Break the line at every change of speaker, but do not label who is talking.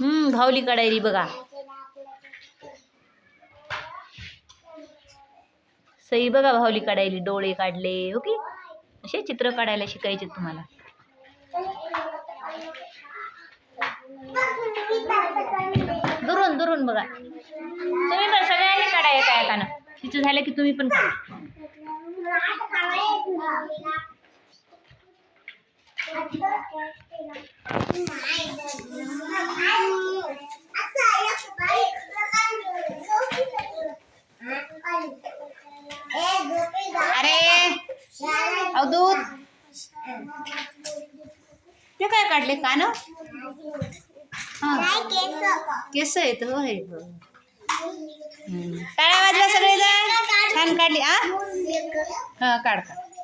भावली काढायली बघा. सई बघा भावली काढायली डोळे काढले हो ओके असे चित्र काढायला शिकायचे तुम्हाला. दुरून दुरून बघा. तुम्ही पण सगळ्यांनी काढा एका एकानं. तिचं झालं की तुम्ही पण काढा. अरे अवधूत ते काय काढले कान? केस येत हो हे. हो. टाळ्या वाजल्या सगळे जण छान काढली आ? हा काढ काढ.